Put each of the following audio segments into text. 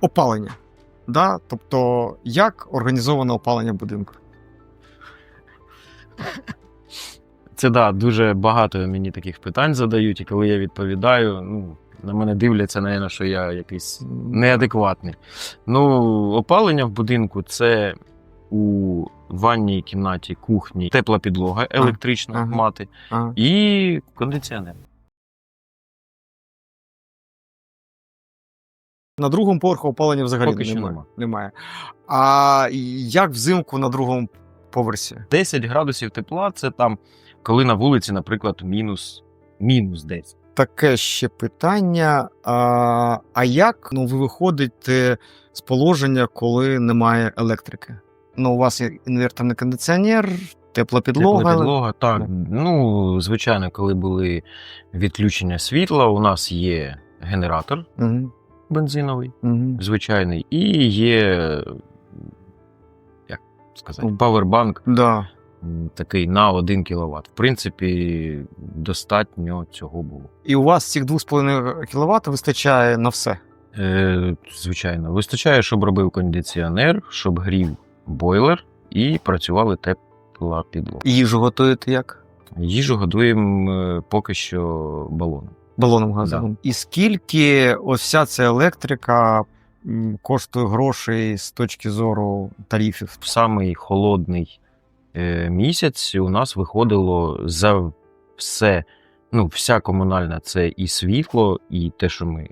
опалення. Да? Тобто, як організовано опалення будинку? Це да, дуже багато мені таких питань задають, і коли я відповідаю, ну, на мене дивляться, напевно, що я якийсь неадекватний. Ну, опалення в будинку це у ванній кімнаті, кухні, тепла підлога електрична ага. мати Ага. і кондиціонер. На другому поверху опалення взагалі Поки немає. нема. немає. А як взимку на другому поверсі? 10 градусів тепла це там, коли на вулиці, наприклад, мінус, мінус 10. Таке ще питання. А, а як ну, ви виходите з положення, коли немає електрики? Ну, у вас є інверторний кондиціонер, тепла підлога. Тепла підлога, так. Ну, звичайно, коли були відключення світла, у нас є генератор Мгм, бензиновий, мгм. звичайний, і є, як сказати, павербанк Да. такий на 1 кВт. В принципі, достатньо цього було. І у вас цих 2,5 кВт вистачає на все. Е, звичайно, вистачає, щоб робив кондиціонер, щоб грів бойлер і працювали тепла підлога. Їжу готуєте як? Їжу годуємо е, поки що балоном. Балоном газовим. І скільки ось вся ця електрика коштує грошей з точки зору тарифів? В самий холодний е, місяць у нас виходило за все, ну, вся комунальна це і світло, і те, що ми е,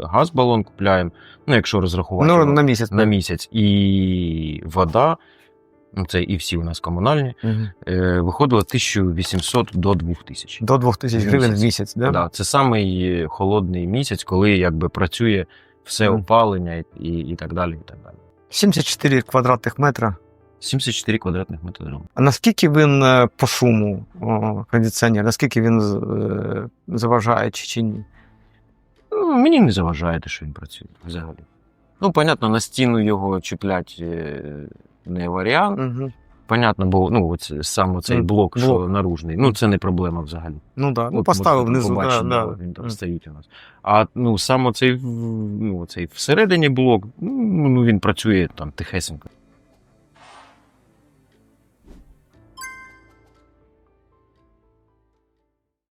газ-балон купляємо. Ну, якщо розрахувати Ну, на місяць. на місяць, і вода, ну це і всі у нас комунальні, е, виходило 1800 до 2000. До 2000 В гривень в місяць. да? Да, це самий холодний місяць, коли якби працює все Мгм. опалення і, і, і так далі. І так далі. 74 квадратних метра. 74 квадратних метри. А наскільки він е, по шуму о, кондиціонер? Наскільки він з- е, заважає чи, чи ні? Ну, мені не заважає те, що він працює взагалі. Ну, понятно, на стіну його чіплять е, не варіант. Угу. Понятно, бо ну, оце, саме цей блок, блок, що наружний, ну це не проблема взагалі. Ну да. Ну, поставив внизу. Да, да. Він там стоїть у нас. А ну, саме цей, ну, цей всередині блок, ну, ну він працює там тихесенько.